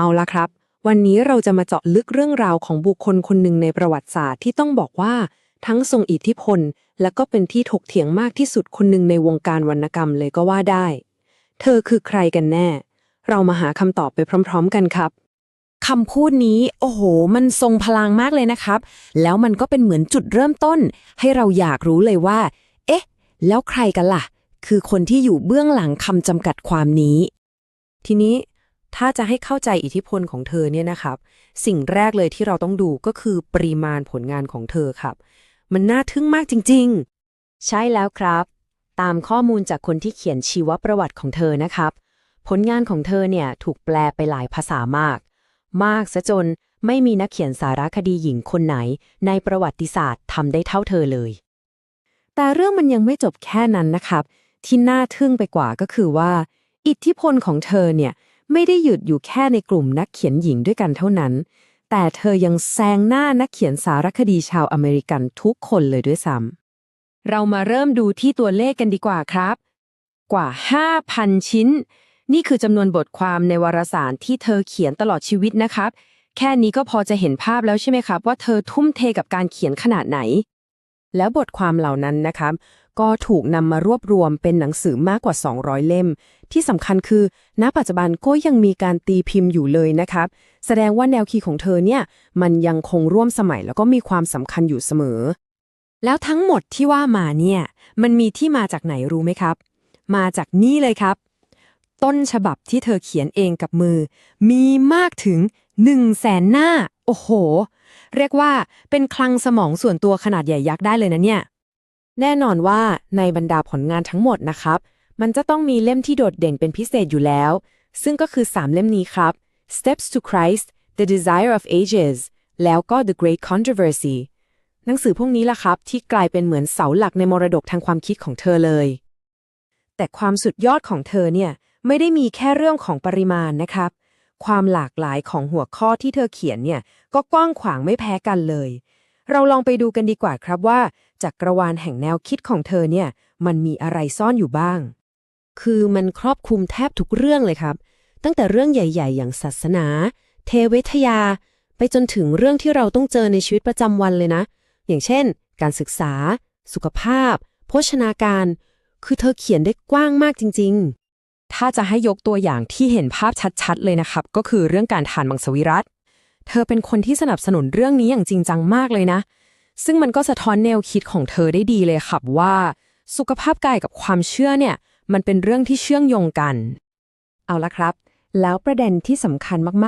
เอาละครับ วันนี้เราจะมาเจาะลึกเรื่องราวของบุคคลคนหนึ่งในประวัติศาสตร์ที่ต้องบอกว่า ทั้งทรงอิทธิพล และก็เป็นที่ถกเถียงมากที่สุดคนหนึ่งในวงการวรรณกรรมเลยก็ว่าได้ เธอคือใครกันแน่ เรามาหาคำตอบไปพร้อม ๆ กันครับคำพูดนี้โอ้โห มันทรงพลังมากเลยนะครับ แล้วมันก็เป็นเหมือนจุดเริ่มต้น ให้เราอยากรู้เลยว่า เอ๊ะ แล้วใครกันล่ะ คือคนที่อยู่เบื้องหลังคำจำกัดความนี้ ทีนี้ ถ้าจะให้เข้าใจอิทธิพลของเธอเนี่ยนะครับ สิ่งแรกเลยที่เราต้องดูก็คือปริมาณผลงานของเธอครับ มันน่าทึ่งมากจริง ๆ ใช่แล้วครับ ตามข้อมูลจากคนที่เขียนชีวประวัติของเธอนะครับ ผลงานของเธอเนี่ยถูกแปลไปหลายภาษามาก มากซะจนไม่มีนักเขียนสารคดีหญิงคนไหน ในประวัติศาสตร์ทำได้เท่าเธอเลย แต่เรื่องมันยังไม่จบแค่นั้นนะครับ ที่น่าทึ่งไปกว่าก็คือว่า อิทธิพลของเธอเนี่ย ไม่ได้หยุดอยู่แค่ในกลุ่มนักเขียนหญิงด้วยกันเท่านั้น แต่เธอยังแซงหน้านักเขียนสารคดีชาวอเมริกันทุกคนเลยด้วยซ้ำเรามาเริ่มดูที่ตัวเลขกันดีกว่าครับ กว่า 5,000 ชิ้น นี่คือจำนวนบทความในวารสารที่เธอเขียนตลอดชีวิตนะครับ แค่นี้ก็พอจะเห็นภาพแล้วใช่ไหมครับ ว่าเธอทุ่มเทกับการเขียนขนาดไหน แล้วบทความเหล่านั้นนะครับ ก็ถูกนำมารวบรวมเป็นหนังสือมากกว่า 200 เล่ม ที่สำคัญคือ ณ ปัจจุบันก็ยังมีการตีพิมพ์อยู่เลยนะครับ แสดงว่าแนวคิดของเธอเนี่ย มันยังคงร่วมสมัยแล้วก็มีความสำคัญอยู่เสมอ แล้วทั้งหมดที่ว่ามาเนี่ย มันมีที่มาจากไหนรู้ไหมครับ มาจากนี่เลยครับ ต้นฉบับที่เธอเขียนเองกับมือ มีมากถึง1นึ่งแสนหน้า โอ้โห เรียกว่าเป็นคลังสมองส่วนตัวขนาดใหญ่ยักษ์ได้เลยนะเนี่ย แน่นอนว่าในบรรดาผลงานทั้งหมดนะครับ มันจะต้องมีเล่มที่โดดเด่นเป็นพิเศษอยู่แล้ว ซึ่งก็คือ 3 เล่มนี้ครับ Steps to Christ The Desire of Ages แล้วก็ The Great Controversy หนังสือพวกนี้ล่ะครับ ที่กลายเป็นเหมือนเสาหลักในมรดกทางความคิดของเธอเลย แต่ความสุดยอดของเธอเนี่ย ไม่ได้มีแค่เรื่องของปริมาณนะครับ ความหลากหลายของหัวข้อที่เธอเขียนเนี่ย ก็กว้างขวางไม่แพ้กันเลย เราลองไปดูกันดีกว่าครับว่าจากกรวาลแห่งแนวคิดของเธอเนี่ย มันมีอะไรซ่อนอยู่บ้าง คือมันครอบคลุมแทบทุกเรื่องเลยครับ ตั้งแต่เรื่องใหญ่ ๆ อย่างศาสนา เทววิทยา ไปจนถึงเรื่องที่เราต้องเจอในชีวิตประจำวันเลยนะ อย่างเช่น การศึกษา สุขภาพ โภชนาการ คือเธอเขียนได้กว้างมากจริง ๆ ถ้าจะให้ยกตัวอย่างที่เห็นภาพชัดๆ เลยนะครับ ก็คือเรื่องการทานมังสวิรัต เธอเป็นคนที่สนับสนุนเรื่องนี้อย่างจริงจังมากเลยนะ ซึ่งมันก็สะท้อนแนวคิดของเธอได้ดีเลยครับว่า สุขภาพกายกับความเชื่อเนี่ย มันเป็นเรื่องที่เชื่องโยงกัน เอาละครับ แล้วประเด็นที่สำคัญม